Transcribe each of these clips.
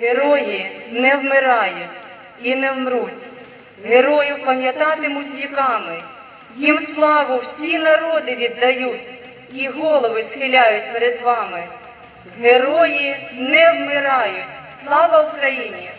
Герої не вмирають і не вмруть. Героїв пам'ятатимуть віками. Їм славу всі народи віддають і голови схиляють перед вами. Герої не вмирають. Слава Україні!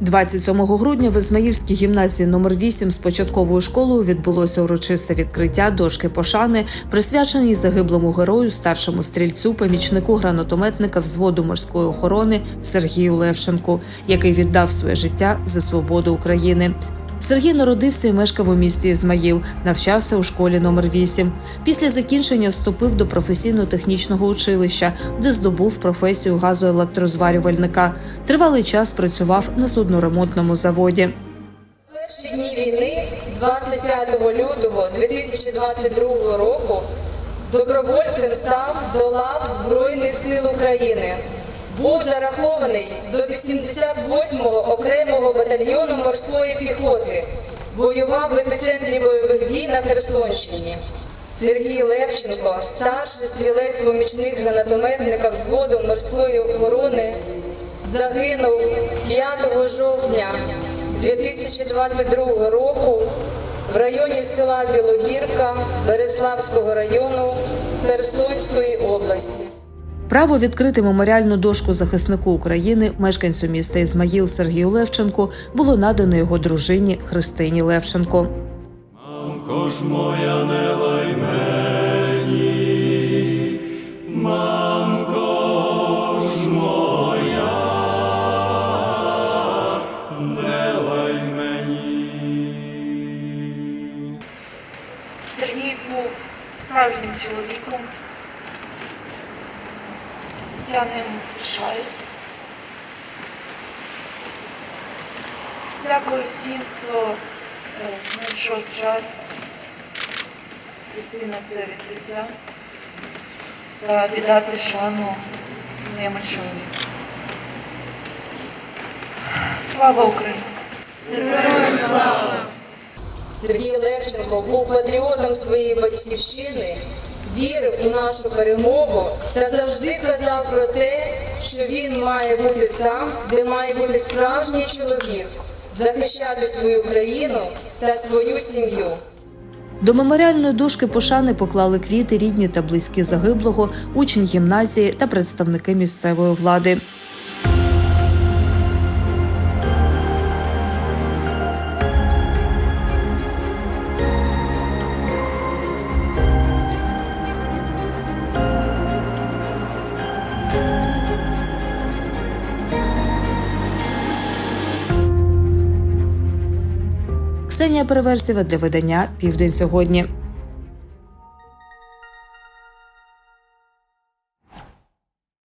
27 грудня в Ізмаїльській гімназії номер 8 з початковою школою відбулося урочисте відкриття дошки пошани, присвяченій загиблому герою, старшому стрільцю, помічнику гранатометника взводу морської охорони Сергію Левченку, який віддав своє життя за свободу України. Сергій народився і мешкав у місті Ізмаїл, навчався у школі номер 8 Після закінчення вступив до професійно-технічного училища, де здобув професію газоелектрозварювальника. Тривалий час працював на судноремонтному заводі. Перші дні війни, 25 лютого 2022 року, добровольцем став до лав Збройних сил України. Був зарахований до 88-го окремого батальйону морської піхоти. Воював в епіцентрі бойових дій на Херсонщині. Сергій Левченко, старший стрілець-помічник гранатометника взводу морської охорони, загинув 5 жовтня 2022 року в районі села Білогірка Береславського району Херсонської області. Право відкрити меморіальну дошку захиснику України, мешканцю міста Ізмаїл Сергію Левченку, було надано його дружині Христині Левченко. Мамко ж моя не лай мені, мамко ж моя, не лай мені. Сергій був справжнім чоловіком. Я ним пишаюсь. Дякую всім, хто е, знайшов час піти на це відкриття та віддати шану моєму чоловіку. Слава Україні! Сергій Левченко був патріотом своєї батьківщини, вірив у нашу перемогу та завжди казав про те, що він має бути там, де має бути справжній чоловік, захищати свою країну та свою сім'ю. До меморіальної дошки пошани поклали квіти рідні та близькі загиблого, учень гімназії та представники місцевої влади. Ксенія Переверсєва для видання Південь сьогодні.